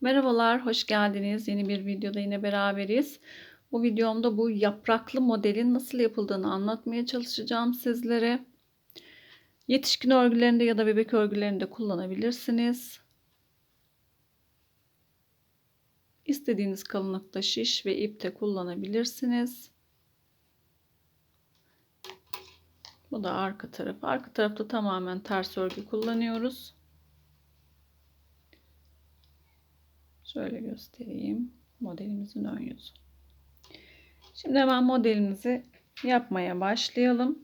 Merhabalar, hoş geldiniz. Yeni bir videoda yine beraberiz. Bu videomda bu yapraklı modelin nasıl yapıldığını anlatmaya çalışacağım sizlere. Yetişkin örgülerinde ya da bebek örgülerinde kullanabilirsiniz. İstediğiniz kalınlıkta şiş ve ip de kullanabilirsiniz. Bu da arka tarafı. Arka tarafta tamamen ters örgü kullanıyoruz. Şöyle göstereyim. Modelimizin ön yüzü. Şimdi hemen modelimizi yapmaya başlayalım.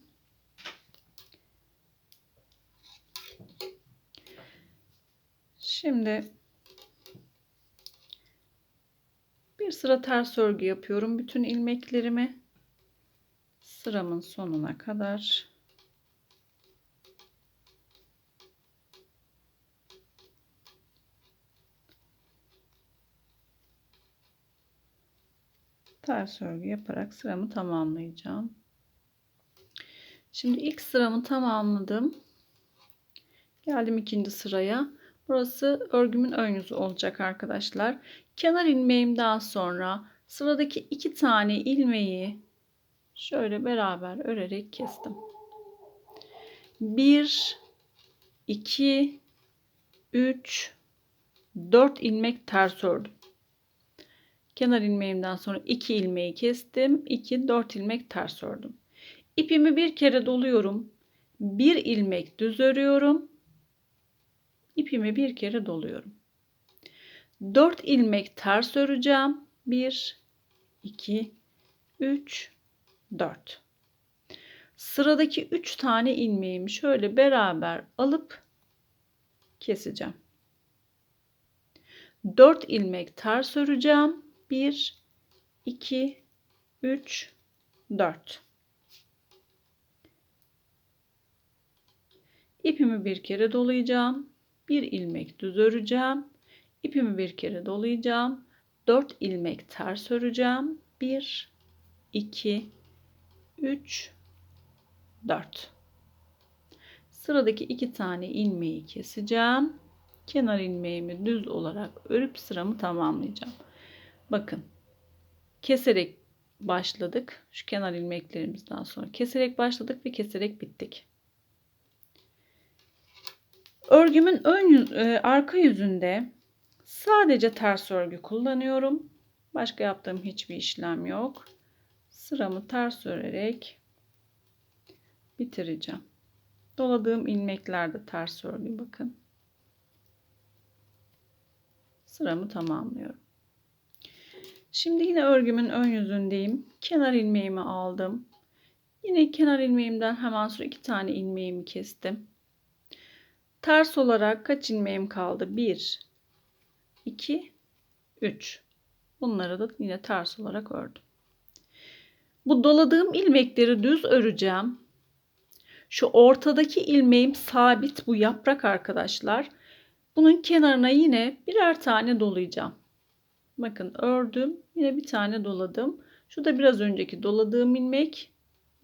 Şimdi bir sıra ters örgü yapıyorum. Bütün ilmeklerimi sıramın sonuna kadar ters örgü yaparak sıramı tamamlayacağım. Şimdi ilk sıramı tamamladım. Geldim ikinci sıraya. Burası örgümün ön yüzü olacak arkadaşlar. Kenar ilmeğimden sonra sıradaki iki tane ilmeği şöyle beraber örerek kestim. 1 2 3 4 ilmek ters ördüm. Kenar ilmeğimden sonra 2 ilmeği kestim. 2 4 ilmek ters ördüm. İpimi bir kere doluyorum. Bir ilmek düz örüyorum. İpimi bir kere doluyorum. 4 ilmek ters öreceğim. 1 2 3 4 Sıradaki 3 tane ilmeğimi şöyle beraber alıp keseceğim. 4 ilmek ters öreceğim. 1 2 3 4 İpimi bir kere dolayacağım. Bir ilmek düz öreceğim. İpimi bir kere dolayacağım. 4 ilmek ters öreceğim. 1 2 3 4 Sıradaki iki tane ilmeği keseceğim. Kenar ilmeğimi düz olarak örüp sıramı tamamlayacağım. Bakın keserek başladık. Şu kenar ilmeklerimizden sonra keserek başladık ve keserek bittik. Örgümün ön e, arka yüzünde sadece ters örgü kullanıyorum. Başka yaptığım hiçbir işlem yok. Sıramı ters örerek bitireceğim. Doladığım ilmeklerde ters örgü bakın. Sıramı tamamlıyorum. Şimdi yine örgümün ön yüzündeyim. Kenar ilmeğimi aldım. Yine kenar ilmeğimden hemen sonra iki tane ilmeğimi kestim. Ters olarak kaç ilmeğim kaldı? 1 2 3 Bunları da yine ters olarak ördüm. Bu doladığım ilmekleri düz öreceğim. Şu ortadaki ilmeğim sabit bu yaprak arkadaşlar. Bunun kenarına yine birer tane dolayacağım. Bakın ördüm. Yine bir tane doladım. Şu da biraz önceki doladığım ilmek.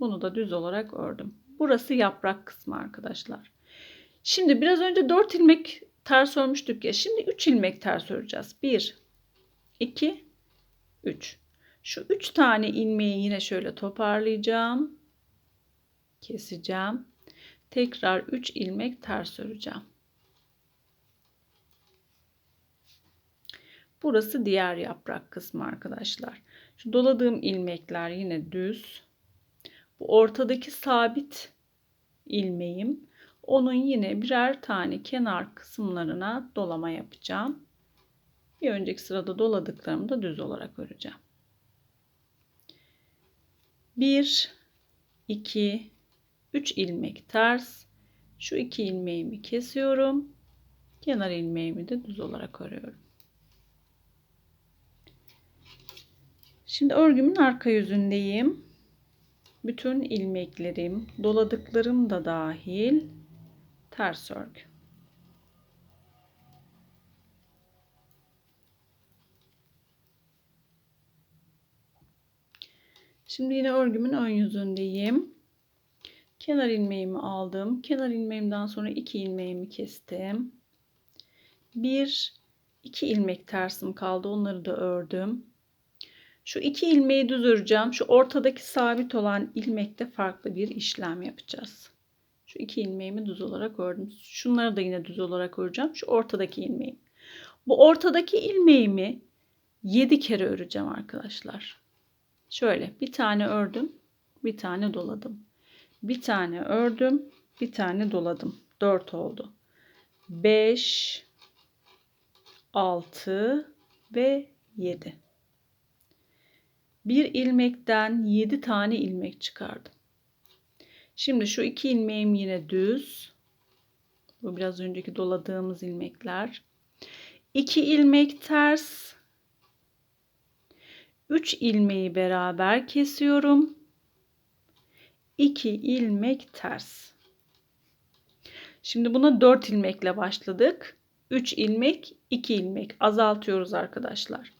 Bunu da düz olarak ördüm. Burası yaprak kısmı arkadaşlar. Şimdi biraz önce 4 ilmek ters örmüştük ya. Şimdi 3 ilmek ters öreceğiz. 1 2 3. Şu 3 tane ilmeği yine şöyle toparlayacağım. Keseceğim. Tekrar 3 ilmek ters öreceğim. Burası diğer yaprak kısmı arkadaşlar. Şu doladığım ilmekler yine düz. Bu ortadaki sabit ilmeğim. Onun yine birer tane kenar kısımlarına dolama yapacağım. Bir önceki sırada doladıklarımı da düz olarak öreceğim. 1 2 3 ilmek ters. Şu iki ilmeğimi kesiyorum. Kenar ilmeğimi de düz olarak örüyorum. Şimdi örgümün arka yüzündeyim. Bütün ilmeklerim, doladıklarım da dahil ters örgü. Şimdi yine örgümün ön yüzündeyim. Kenar ilmeğimi aldım. Kenar ilmeğimden sonra iki ilmeğimi kestim. 1 iki ilmek tersim kaldı. Onları da ördüm. Şu iki ilmeği düz öreceğim. Şu ortadaki sabit olan ilmekte farklı bir işlem yapacağız. Şu iki ilmeğimi düz olarak ördüm. Şunları da yine düz olarak öreceğim. Şu ortadaki ilmeğim. Bu ortadaki ilmeğimi 7 kere öreceğim arkadaşlar. Şöyle bir tane ördüm, bir tane doladım. Bir tane ördüm, bir tane doladım. 4 oldu. 5 6 ve 7. Bir ilmekten 7 tane ilmek çıkardım. Şimdi şu iki ilmeğim yine düz. Bu biraz önceki doladığımız ilmekler. 2 ilmek ters. 3 ilmeği beraber kesiyorum. 2 ilmek ters. Şimdi buna 4 ilmekle başladık. 3 ilmek, 2 ilmek azaltıyoruz arkadaşlar.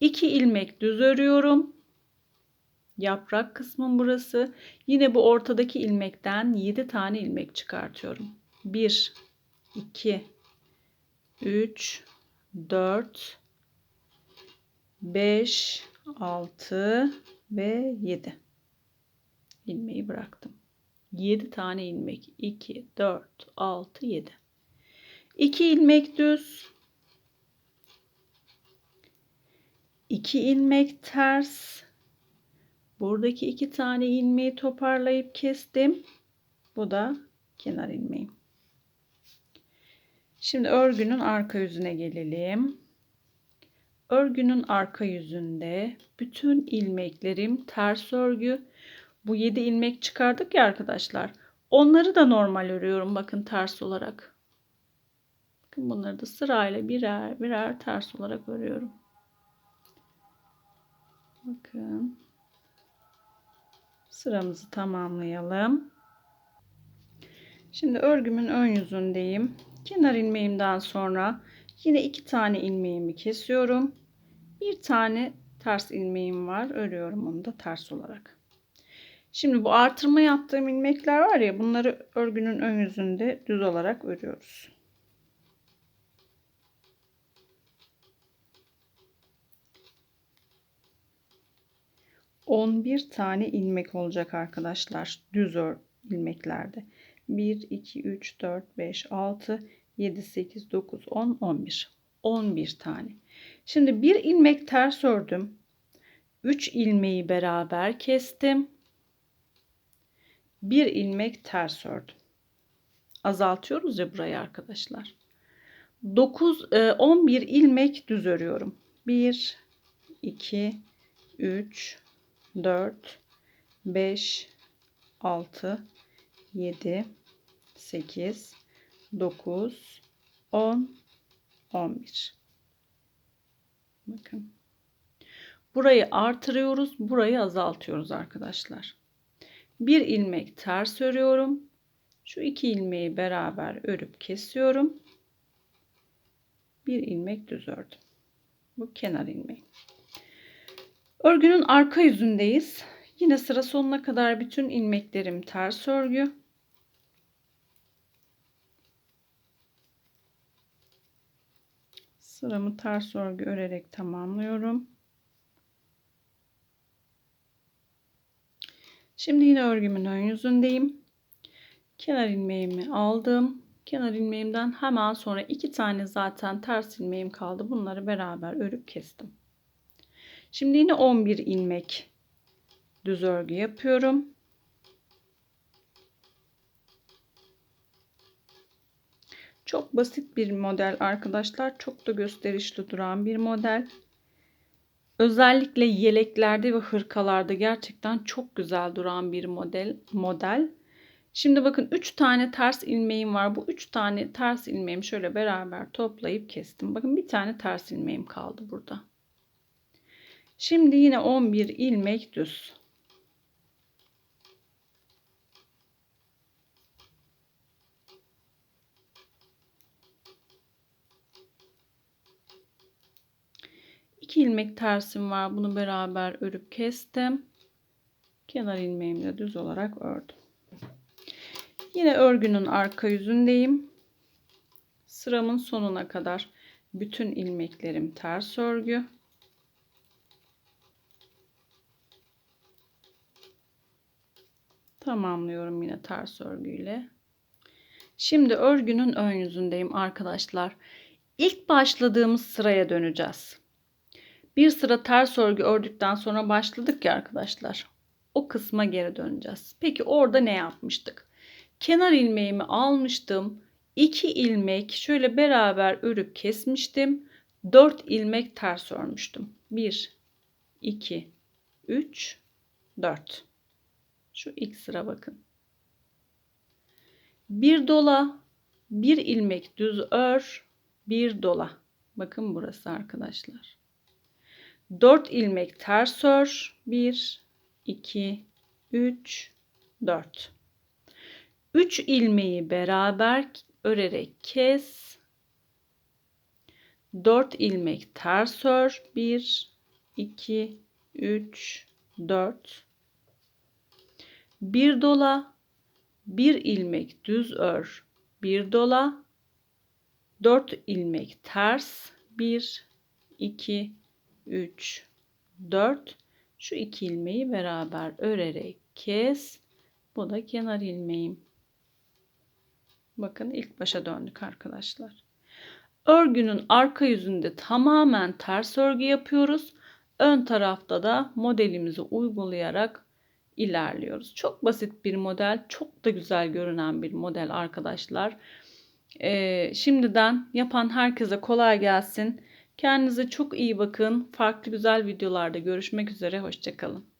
2 ilmek düz örüyorum. Yaprak kısmım burası. Yine bu ortadaki ilmekten 7 tane ilmek çıkartıyorum. 1 2 3 4 5 6 ve 7 ilmeği bıraktım. 7 tane ilmek 2 4 6 7 2 ilmek düz 2 ilmek ters buradaki iki tane ilmeği toparlayıp kestim. Bu da kenar ilmeğim. Şimdi örgünün arka yüzüne gelelim. Örgünün arka yüzünde bütün ilmeklerim ters örgü. Bu 7 ilmek çıkardık ya arkadaşlar. Onları da normal örüyorum bakın ters olarak. Bakın bunları da sırayla birer birer ters olarak örüyorum. Bakın. Sıramızı tamamlayalım. Şimdi örgümün ön yüzündeyim. Kenar ilmeğimden sonra yine iki tane ilmeğimi kesiyorum. Bir tane ters ilmeğim var. Örüyorum onu da ters olarak. Şimdi bu artırma yaptığım ilmekler var ya bunları örgünün ön yüzünde düz olarak örüyoruz. 11 tane ilmek olacak arkadaşlar. Düz ör ilmeklerde. 1, 2, 3, 4, 5, 6, 7, 8, 9, 10, 11. 11 tane. Şimdi bir ilmek ters ördüm. 3 ilmeği beraber kestim. Bir ilmek ters ördüm. Azaltıyoruz ya burayı arkadaşlar. 9 11 ilmek düz örüyorum. 1 2 3 4 5 6 7 8 9 10 11 bakın. Burayı artırıyoruz burayı azaltıyoruz arkadaşlar. Bir ilmek ters örüyorum. Şu iki ilmeği beraber örüp kesiyorum. Bir ilmek düz ördüm. Bu kenar ilmeği Örgünün arka yüzündeyiz. Yine sıra sonuna kadar bütün ilmeklerim ters örgü. Sıramı ters örgü örerek tamamlıyorum. Şimdi yine örgümün ön yüzündeyim. Kenar ilmeğimi aldım. Kenar ilmeğimden hemen sonra iki tane zaten ters ilmeğim kaldı. Bunları beraber örüp kestim. Şimdi yine 11 ilmek düz örgü yapıyorum. Çok basit bir model arkadaşlar. Çok da gösterişli duran bir model. Özellikle yeleklerde ve hırkalarda gerçekten çok güzel duran bir model. model. Şimdi bakın 3 tane ters ilmeğim var. Bu 3 tane ters ilmeğimi şöyle beraber toplayıp kestim. Bakın bir tane ters ilmeğim kaldı burada. Şimdi yine 11 ilmek düz. İki ilmek tersim var. Bunu beraber örüp kestim. Kenar ilmeğimi de düz olarak ördüm. Yine örgünün arka yüzündeyim. Sıramın sonuna kadar Bütün ilmeklerim ters örgü. Tamamlıyorum yine ters örgüyle. Şimdi örgünün ön yüzündeyim arkadaşlar. İlk başladığımız sıraya döneceğiz. Bir sıra ters örgü ördükten sonra başladık ya arkadaşlar. O kısma geri döneceğiz. Peki orada ne yapmıştık? Kenar ilmeğimi almıştım. 2 ilmek şöyle beraber örüp kesmiştim. 4 ilmek ters örmüştüm. 1 2 3 4 Şu ilk sıra bakın. Bir dola, bir ilmek düz ör, bir dola. Bakın burası arkadaşlar. 4 ilmek ters ör. 1 2 3 4 3 ilmeği beraber örerek kes. 4 ilmek ters ör. 1 2 3 4 bir dola, bir ilmek düz ör, bir dola, 4 ilmek ters, 1 2 3 4 şu iki ilmeği beraber örerek kes. Bu da kenar ilmeğim. Bakın ilk başa döndük arkadaşlar. Örgünün arka yüzünde tamamen ters örgü yapıyoruz. Ön tarafta da modelimizi uygulayarak ilerliyoruz. Çok basit bir model, çok da güzel görünen bir model arkadaşlar. Ee, şimdiden yapan herkese kolay gelsin. Kendinize çok iyi bakın. Farklı güzel videolarda görüşmek üzere. Hoşçakalın.